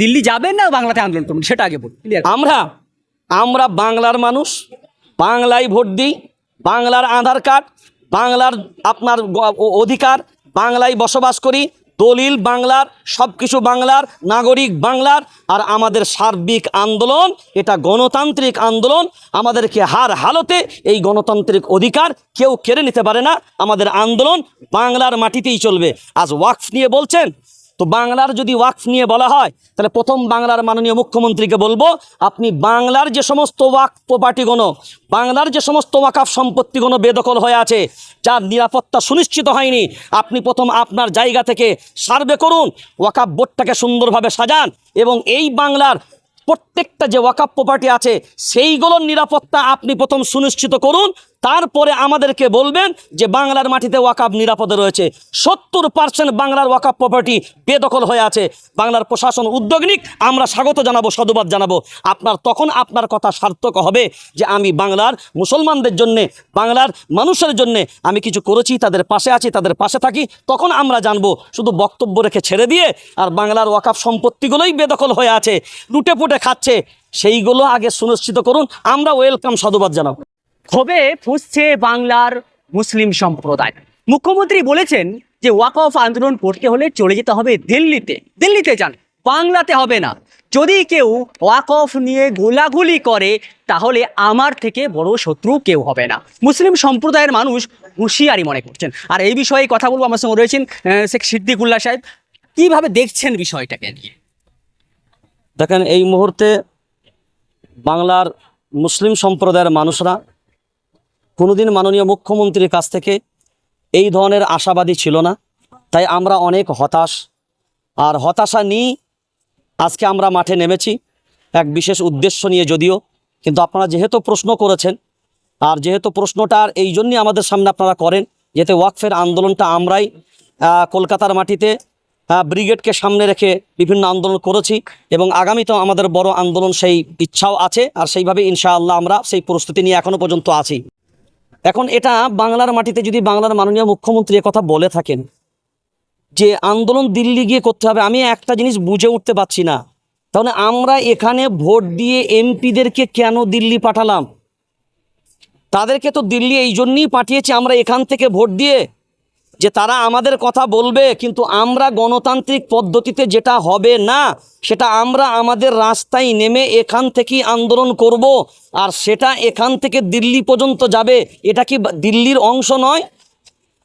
দিল্লি যাবেন না বাংলাতে আন্দোলন করবেন সেটা আগে বলুন আমরা আমরা বাংলার মানুষ, বাংলায় ভোট দিই, বাংলার আধার কার্ড, বাংলার আপনার অধিকার, বাংলায় বসবাস করি, দলিল বাংলার সব কিছু বাংলার, নাগরিক বাংলার, আর আমাদের সার্বিক আন্দোলন, এটা গণতান্ত্রিক আন্দোলন, আমাদেরকে হার হালতে এই গণতান্ত্রিক অধিকার কেউ কেড়ে নিতে পারে না, আমাদের আন্দোলন বাংলার মাটিতেই চলবে। আজ ওয়াকফ নিয়ে বলছেন তো বাংলার যদি ওয়াকফ নিয়ে বলা হয়, তাহলে প্রথম বাংলার মাননীয় মুখ্যমন্ত্রীকে বলব, আপনি বাংলার যে সমস্ত ওয়াকফ প্রপার্টিগুলো বাংলার যে সমস্ত ওয়াকাফ সম্পত্তিগুলো বেদখল হয়ে আছে, যার নিরাপত্তা সুনিশ্চিত হয়নি, আপনি প্রথম আপনার জায়গা থেকে সার্ভে করুন, ওয়াকাফ বোর্ডটাকে সুন্দরভাবে সাজান এবং এই বাংলার প্রত্যেকটা যে ওয়াকাপ প্রপার্টি আছে, সেইগুলোর নিরাপত্তা আপনি প্রথম সুনিশ্চিত করুন তারপরে আমাদেরকে বলবেন যে বাংলার মাটিতে ওয়াকাপ নিরাপদে রয়েছে। সত্তর পার্সেন্ট বাংলার ওয়াকাপ প্রপার্টি বেদখল হয়ে আছে। বাংলার প্রশাসন উদ্যোগ নিক, আমরা স্বাগত জানাব, সাধুবাদ জানাব। আপনার তখন আপনার কথা সার্থক হবে যে আমি বাংলার মুসলমানদের জন্যে, বাংলার মানুষের জন্যে আমি কিছু করেছি, তাদের পাশে আছি, তাদের পাশে থাকি। তখন আমরা জানব, শুধু বক্তব্য রেখে ছেড়ে দিয়ে আর বাংলার ওয়াকাফ সম্পত্তিগুলোই বেদখল হয়ে আছে। লুটে পুটে খাচ্ছে, সেইগুলো আগে সুনিশ্চিত করুন। আমরা ওয়েলকাম সাধুবাদ জানাব। ক্ষোভে ফুসছে বাংলার মুসলিম সম্প্রদায়? মুখ্যমন্ত্রী বলেছেন যে ওয়াক অফ আন্দোলন করতে হলে চলে যেতে হবে দিল্লিতে। দিল্লিতে যান, বাংলাতে হবে না। যদি কেউ ওয়াক অফ নিয়ে গোলাগুলি করে, তাহলে আমার থেকে বড় শত্রু কেউ হবে না। মুসলিম সম্প্রদায়ের মানুষ হুঁশিয়ারি মনে করছেন। আর এই বিষয়ে কথা বলব আমার সঙ্গে রয়েছেন শেখ সিদ্দিকুল্লাহ সাহেব। কীভাবে দেখছেন বিষয়টাকে নিয়ে? দেখেন, এই মুহূর্তে বাংলার মুসলিম সম্প্রদায়ের মানুষরা কোনোদিন মাননীয় মুখ্যমন্ত্রীর কাছ থেকে এই ধরনের আশাবাদী ছিল না। তাই আমরা অনেক হতাশ। আর হতাশা নিয়ে আজকে আমরা মাঠে নেমেছি। এক বিশেষ উদ্দেশ্য নিয়ে যদিও, কিন্তু আপনারা যেহেতু প্রশ্ন করেছেন, আর যেহেতু প্রশ্নটার এই জন্যই আমাদের সামনে আপনারা করেন যেহেতু ওয়াকফের আন্দোলনটা আমরাই কলকাতার মাটিতে ব্রিগেডকে সামনে রেখে বিভিন্ন আন্দোলন করেছি এবং আগামীতেও আমাদের বড় আন্দোলন সেই ইচ্ছাও আছে, আর সেইভাবে ইনশাআল্লাহ আমরা সেই প্রস্তুতি নিয়ে এখনও পর্যন্ত আছি। এখন এটা বাংলার মাটিতে যদি বাংলার মাননীয় মুখ্যমন্ত্রী কথা বলে থাকেন যে আন্দোলন দিল্লি গিয়ে করতে হবে, আমি একটা জিনিস বুঝে উঠতে পারছি না। তাহলে আমরা এখানে ভোট দিয়ে এমপিদেরকে কেন দিল্লি পাঠালাম? তাদেরকে তো দিল্লি এই জন্যই পাঠিয়েছি, আমরা এখান থেকে ভোট দিয়ে যে তারা আমাদের কথা বলবে, কিন্তু আমরা গণতান্ত্রিক পদ্ধতিতে যেটা হবে না, সেটা আমরা আমাদের রাস্তায় নেমে এখান থেকেই আন্দোলন করব, আর সেটা এখান থেকে দিল্লি পর্যন্ত যাবে, এটা কি দিল্লির অংশ নয়?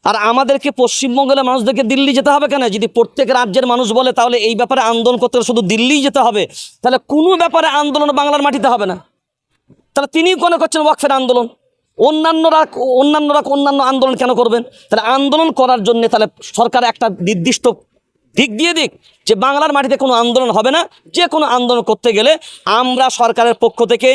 আর আমাদেরকে পশ্চিমবঙ্গের মানুষদেরকে দিল্লি যেতে হবে কেন? যদি প্রত্যেক রাজ্যের মানুষ বলে, তাহলে এই ব্যাপারে আন্দোলন করতে শুধু দিল্লিই যেতে হবে। তাহলে কোনো ব্যাপারে আন্দোলন বাংলার মাটিতে হবে না। তাহলে তিনিই মনে করছেন ওয়াকফের আন্দোলন? অন্যান্যরা অন্যান্যরা অন্যান্য আন্দোলন কেন করবেন? তাহলে আন্দোলন করার জন্য তাহলে সরকার একটা নির্দিষ্ট দিক দিয়ে দিক যে বাংলার মাটিতে কোনো আন্দোলন হবে না। যে কোনো আন্দোলন করতে গেলে আমরা সরকারের পক্ষ থেকে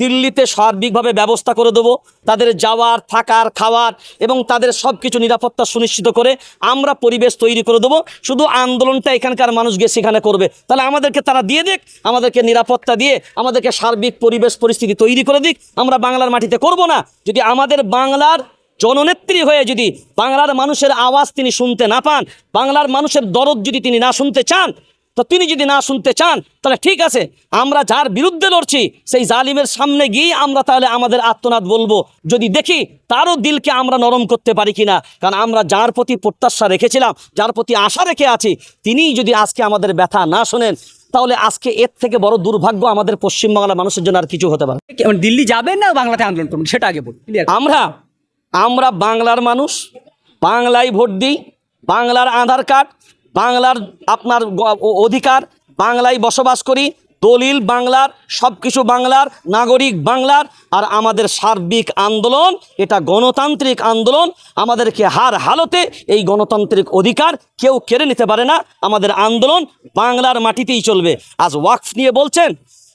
দিল্লিতে সার্বিকভাবে ব্যবস্থা করে দেবো। তাদের যাওয়ার, থাকার, খাওয়ার এবং তাদের সব কিছু নিরাপত্তা সুনিশ্চিত করে আমরা পরিবেশ তৈরি করে দেবো। শুধু আন্দোলনটা এখানকার মানুষ গিয়ে সেখানে করবে। তাহলে আমাদেরকে তারা দিয়ে দিক, আমাদেরকে নিরাপত্তা দিয়ে, আমাদেরকে সার্বিক পরিবেশ পরিস্থিতি তৈরি করে দিক। আমরা বাংলার মাটিতে করব না। যদি আমাদের বাংলার জননেত্রী হয়ে যদি বাংলার মানুষের আওয়াজ তিনি শুনতে না পান, বাংলার মানুষের দরদ যদি তিনি না শুনতে চান তো তিনি যদি না শুনতে চান তাহলে ঠিক আছে আমরা যার বিরুদ্ধে লড়ছি সেই জালিমের সামনে গিয়ে আমরা তাহলে আমাদের আত্মনাদ বলব। যদি দেখি তারও দিলকে আমরা নরম করতে পারি কিনা কারণ আমরা যার প্রতি প্রত্যাশা রেখেছিলাম যার প্রতি আশা রেখে আছি তিনি যদি আজকে আমাদের ব্যথা না শোনেন তাহলে আজকে এর থেকে বড় দুর্ভাগ্য আমাদের পশ্চিমবাংলার মানুষের জন্য আর কিছু হতে পারে দিল্লি যাবেন না বাংলাতে আন্দোলন করবেন? সেটা আগে বলুন আমরা আমরা বাংলার মানুষ বাংলায় ভোট দিই বাংলার আধার কার্ড বাংলার আপনার অধিকার, বাংলায় বসবাস করি, দলিল বাংলার সব কিছু বাংলার, নাগরিক বাংলার, আর আমাদের সার্বিক আন্দোলন, এটা গণতান্ত্রিক আন্দোলন, আমাদেরকে হার হালতে এই গণতান্ত্রিক অধিকার কেউ কেড়ে নিতে পারে না, আমাদের আন্দোলন বাংলার মাটিতেই চলবে। আজ ওয়াকফ নিয়ে বলছেন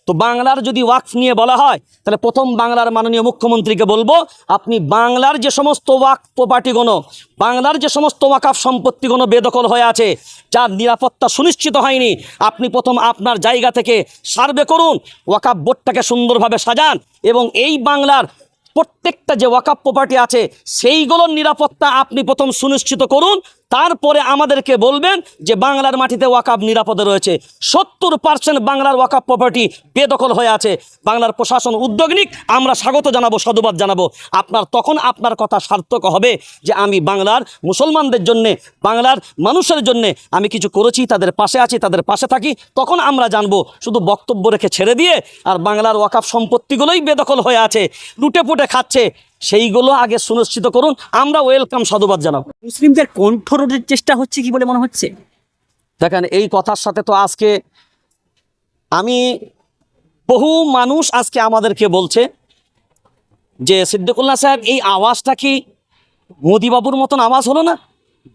তো বাংলার যদি ওয়াকফ নিয়ে বলা হয়, তাহলে প্রথম বাংলার মাননীয় মুখ্যমন্ত্রীকে বলব, আপনি বাংলার যে সমস্ত ওয়াক প্রপার্টিগুলো, বাংলার যে সমস্ত ওয়াকাফ সম্পত্তিগুলো বেদখল হয়ে আছে, যার নিরাপত্তা সুনিশ্চিত হয়নি, আপনি প্রথম আপনার জায়গা থেকে সার্ভে করুন, ওয়াকাফ বোর্ডটাকে সুন্দরভাবে সাজান এবং এই বাংলার প্রত্যেকটা যে ওয়াকাপ প্রপার্টি আছে, সেইগুলোর নিরাপত্তা আপনি প্রথম সুনিশ্চিত করুন তারপরে আমাদেরকে বলবেন যে বাংলার মাটিতে ওয়াকাব নিরাপদে রয়েছে। সত্তর পার্সেন্ট বাংলার ওয়াকাব প্রপার্টি বেদখল হয়ে আছে। বাংলার প্রশাসন উদ্যোগ নিক, আমরা স্বাগত জানাব, সাধুবাদ জানাব। আপনার তখন আপনার কথা সার্থক হবে যে আমি বাংলার মুসলমানদের জন্যে, বাংলার মানুষের জন্যে আমি কিছু করেছি, তাদের পাশে আছি, তাদের পাশে থাকি। তখন আমরা জানব, শুধু বক্তব্য রেখে ছেড়ে দিয়ে আর বাংলার ওয়াকাফ সম্পত্তিগুলোই বেদখল হয়ে আছে। লুটে পুটে খাচ্ছে। সেইগুলো আগে সুনিশ্চিত করুন। আমরা ওয়েলকাম সাধুবাদ জানাব। মুসলিমদের কণ্ঠ রোধের চেষ্টা হচ্ছে কি বলে মনে হচ্ছে? দেখেন এই কথার সাথে তো আজকে আমি বহু মানুষ আজকে আমাদেরকে বলছে যে সিদ্দিকুল্লাহ সাহেব এই আওয়াজটা কি মোদিবাবুর মতন আওয়াজ হলো না?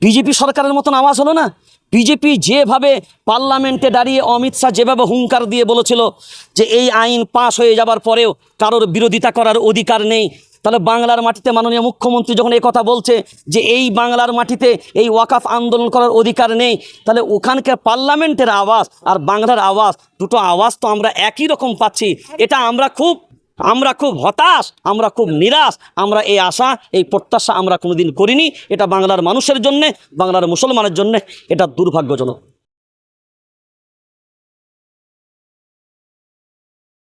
বিজেপি সরকারের মতন আওয়াজ হলো না? বিজেপি যেভাবে পার্লামেন্টে দাঁড়িয়ে অমিত শাহ যেভাবে হুঙ্কার দিয়ে বলেছিল যে এই আইন পাশ হয়ে যাবার পরেও কারোর বিরোধিতা করার অধিকার নেই তাহলে বাংলার মাটিতে মাননীয় মুখ্যমন্ত্রী যখন এই কথা বলছে যে এই বাংলার মাটিতে এই ওয়াকাফ আন্দোলন করার অধিকার নেই, তাহলে ওখানকার পার্লামেন্টের আওয়াজ আর বাংলার আওয়াজ, দুটো আওয়াজ তো আমরা একই রকম পাচ্ছি। এটা আমরা খুব আমরা খুব হতাশ, আমরা খুব নিরাশ, আমরা এই আশা, এই প্রত্যাশা আমরা কোনোদিন করিনি। এটা বাংলার মানুষের জন্যে, বাংলার মুসলমানের জন্যে এটা দুর্ভাগ্যজনক।